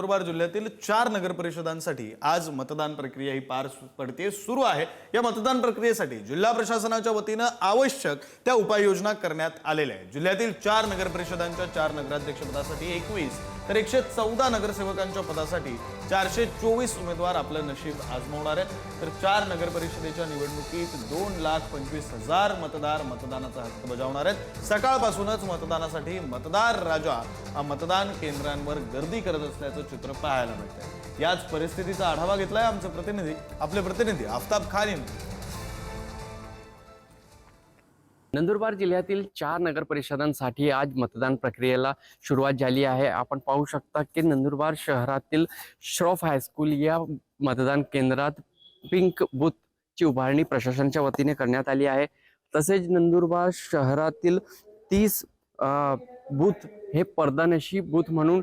नंदुरबार जिल्ह्यातील चार नगर परिषदांसाठी आज मतदान प्रक्रिया ही पार पडते सुरू आहे. या मतदान प्रक्रियेसाठी जिल्हा प्रशासनाच्या वतीनं आवश्यक त्या उपाययोजना करण्यात आलेल्या आहेत. जिल्ह्यातील चार नगर परिषदांच्या चार नगराध्यक्षपदासाठी एकवीस तर एकशे चौदा नगरसेवकांच्या पदासाठी चारशे चोवीस उमेदवार आपलं नशीब आजमावणार आहेत. तर चार नगर परिषदेच्या निवडणुकीत दोन लाख पंचवीस हजार मतदार मतदानाचा हक्क बजावणार आहेत. सकाळपासूनच मतदानासाठी मतदार राजा हा मतदान केंद्रांवर गर्दी करत असल्याचं चित्र पाहायला मिळतंय. याच परिस्थितीचा आढावा घेतलाय आमचे प्रतिनिधी. आपले प्रतिनिधी आफताब खान यांनी नंदुरबार जिल्ह्यातील चार नगर परिषदांसाठी आज मतदान प्रक्रियेला सुरुवात झाली आहे. आपण पाहू शकता की नंदुरबार शहरातील श्रॉफ हायस्कूल या मतदान केंद्रात पिंक बूथची उभारणी प्रशासनाच्या वतीने करण्यात आली आहे. तसेच नंदुरबार शहरातील तीस बूथ हे पडदानशी बूथ म्हणून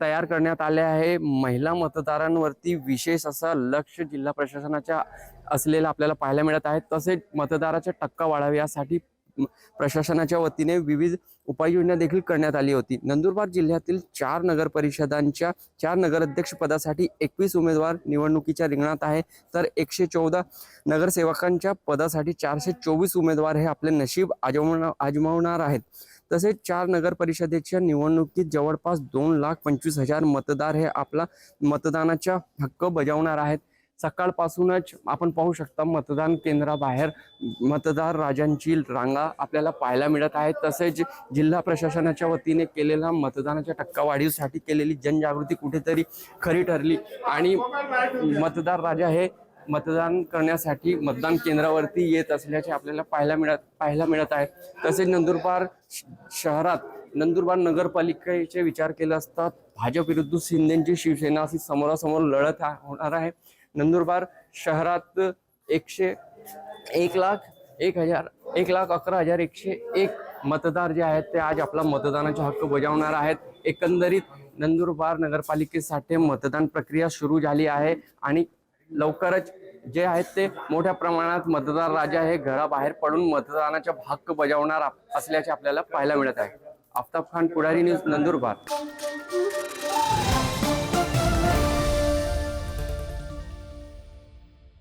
तयार करण्यात आले आहे. महिला मतदारांवरती विशेष असा लक्ष जिल्हा प्रशासनाच्या असलेलं आपल्याला पाहायला मिळत आहे. तसेच मतदाराच्या टक्का वाढावा यासाठी प्रशासनाच्या वतीने विविध उपाययोजना देखील करण्यात आली होती. नंदुरबार जिल्ह्यातील चार नगर परिषदांच्या चार नगराध्यक्ष पदासाठी एकवीस उमेदवार निवडणुकीच्या रिंगणात आहे. तर एकशे चौदा नगरसेवकांच्या पदासाठी चारशे चोवीस उमेदवार हे आपले नशीब आजमावणार आजमावणार आहेत. तसेच चार नगर परिषदेच्या निवडणुकीत जवळपास दोन लाख पंचवीस हजार मतदार हे आपला मतदानाचा हक्क बजावणार आहेत. सकाळपासूनच आपण पाहू शकता मतदान केंद्राबाहेर मतदार राजांची रांगा आपल्याला पाहायला मिळत आहेत. तसेच जिल्हा प्रशासनाच्या वतीने केलेला मतदानाच्या टक्कावाढीसाठी केलेली जनजागृती कुठेतरी खरी ठरली आणि मतदार राजा हे मतदान करण्यासाठी मतदान केंद्रावरती येत असल्याचे आपल्याला पाहायला मिळत पाहायला मिळत आहे. तसेच नंदुरबार श- शहरात नंदुरबार नगरपालिकेचे विचार केला असता भाजप विरुद्ध शिंदेची शिवसेना अशी समोरासमोर लढत होणार आहे. नंदुरबार शहरात एकशे एक लाख एक हजार एक लाख अकरा हजार एकशे एक मतदार जे आहेत ते आज आपला मतदानाचा हक्क बजावणार आहेत. एकंदरीत नंदुरबार नगरपालिकेसाठी मतदान प्रक्रिया सुरू झाली आहे आणि लवकरच जे आहेत ते मोठ्या प्रमाणात मतदार राजा हे घराबाहेर पडून मतदानाचा हक्क बजावणार असल्याचे आपल्याला पाहायला मिळत आहे. आफताब खान पुढारी न्यूज नंदुरबार.